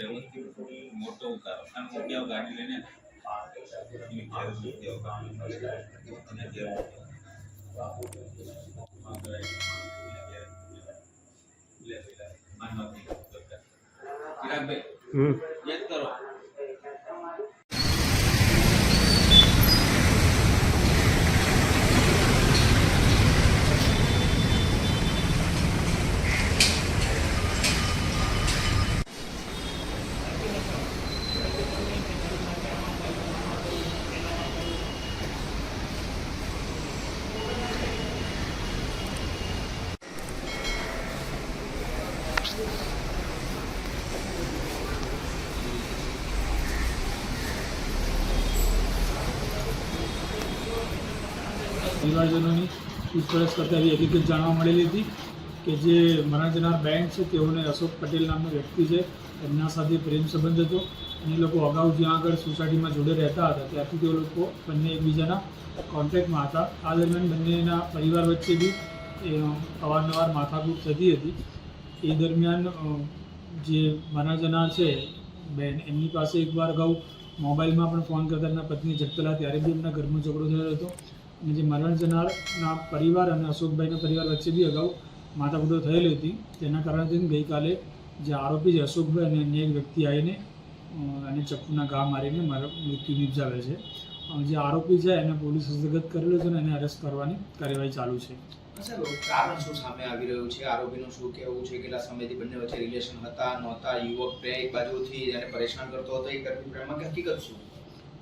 લેવલથી મોટો ઉતારો. અને મૂક્યા ગાડી લઈને ચિરાગભાઈ પરિવારજનોની પૂછપરછ કરતા એવી હકીકત જાણવા મળેલી હતી કે જે મરણ જનાર બેન છે, તેઓને અશોક પટેલ નામનો વ્યક્તિ છે. એમના સાથે પ્રેમ સંબંધ હતો અને એ લોકો અગાઉ જ્યાં આગળ સોસાયટીમાં જોડે રહેતા હતા ત્યારથી તેઓ લોકો બંને એકબીજાના કોન્ટેક્ટમાં હતા. આ દરમિયાન બંનેના પરિવાર વચ્ચે બી અવારનવાર માથાકૂટ થતી હતી. એ દરમિયાન જે મરણ છે, બેન, એમની પાસે એકવાર અગાઉ મોબાઈલમાં પણ ફોન કરતા એમના પત્ની જગતલા ત્યારે બી એમના ઘરમાં ઝઘડો થયો હતો. અને જે મરણ જનારના પરિવાર અને અશોકભાઈના પરિવાર વચ્ચે બી અગાઉ માથાકૂટો થયેલી હતી. તેના કારણે થઈને ગઈકાલે જે આરોપી છે અશોકભાઈ અને અન્ય એક વ્યક્તિ આવીને અને ચપ્પુના ઘા મારીને મારા, મૃત્યુ નિપજાવે છે. જે આરોપી છે એને પોલીસ હસ્તગત કરેલો છે અને એને અરેસ્ટ કરવાની કાર્યવાહી ચાલુ છે. કારણ સામે આવી રહ્યું છે? આરોપીનું શું કહેવું છે? કેટલા સમયથી બંને વચ્ચે રિલેશન હતા, નહોતા? યુવક બે એક બાજુથી એને પરેશાન કરતો હતો એ કરતી પ્રેમમાં હકીકત શું?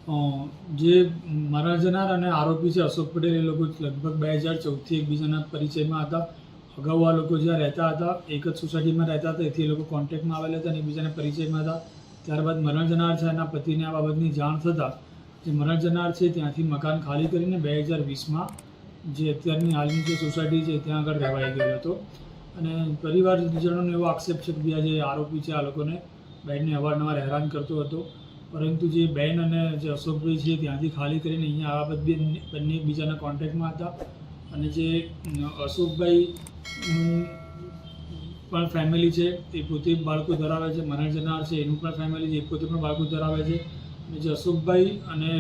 જે મારા જનાર અને આરોપી છે અશોક પટેલ, એ લોકો લગભગ બે હજાર ચૌદથી એકબીજાના પરિચયમાં હતા. અગાઉ આ લોકો જ્યાં રહેતા હતા, એક જ સોસાયટીમાં રહેતા હતા, એથી એ લોકો કોન્ટેક્ટમાં આવેલા હતા અને એકબીજાના પરિચયમાં હતા. ત્યારબાદ મરણ જનાર છે, એના પતિને આ બાબતની જાણ થતાં જે મરણ જનાર છે, ત્યાંથી મકાન ખાલી કરીને બે હજાર વીસમાં જે અત્યારની હાલની જે સોસાયટી છે, ત્યાં આગળ રહેવાઈ ગયો હતો. અને પરિવારજનોનો એવો આક્ષેપ છે કે આ જે આરોપી છે, આ લોકોને બેનને અવારનવાર હેરાન કરતો હતો. પરંતુ જે બેન અને જે અશોકભાઈ છે ત્યાંથી ખાલી કરીને અહીંયા આ બધી બંને એકબીજાના કોન્ટેક્ટમાં હતા. અને જે અશોકભાઈ પણ ફેમિલી છે એ પોતે બાળકો ધરાવે છે મરણ જનાર છે એનું પણ ફેમિલી છે એ પોતે પણ બાળકો ધરાવે છે. અને જે અશોકભાઈ અને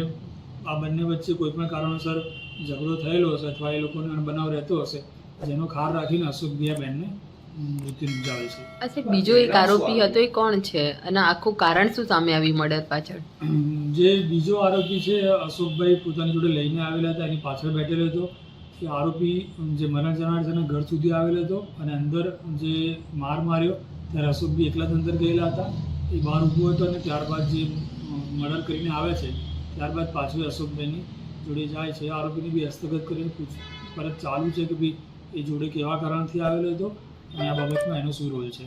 આ બંને વચ્ચે કોઈ પણ કારણોસર ઝઘડો થયેલો હશે અથવા એ લોકોનો બનાવ રહેતો હશે જેનો ખાર રાખીને અશોકભાઈ અમ, મૃત્યુ નિપજાવે છે. આ બીજો એક આરોપી હતો એ કોણ છે? અને આખું કારણ શું સામે આવી મળે પાછળ? જે બીજો આરોપી છે અશોકભાઈ પોતાની જોડે લઈને આવેલા હતા એની પાછળ બેઠેલો હતો. કે આરોપી જે મરણ જનાર છે ઘર સુધી આવેલો હતો અને અંદર જે માર માર્યો ત્યારે અશોકભાઈ એકલા જ અંદર ગયેલા હતા. એ બહાર ઊભો હતો અને ત્યારબાદ જે મર્ડર કરીને આવે છે ત્યારબાદ પાછું અશોકભાઈની જોડે જાય છે. આરોપીને બી હસ્તગત કરીને પૂછપરછ ચાલુ છે કે ભાઈ એ જોડે કેવા કારણથી આવેલો હતો. અને આ બાબતમાં એનો શું રોલ છે?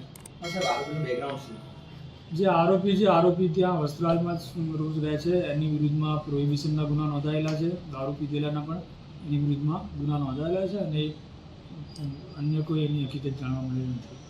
જે આરોપી છે આરોપી ત્યાં વસ્ત્રાલમાં જ રોજ રહે છે. એની વિરુદ્ધમાં પ્રોહિબિશનના ગુના નોંધાયેલા છે. દારૂ પીધેલાના પણ એની વિરુદ્ધમાં ગુના નોંધાયેલા છે અને અન્ય કોઈ એની હકીકત જાણવા મળેલી નથી.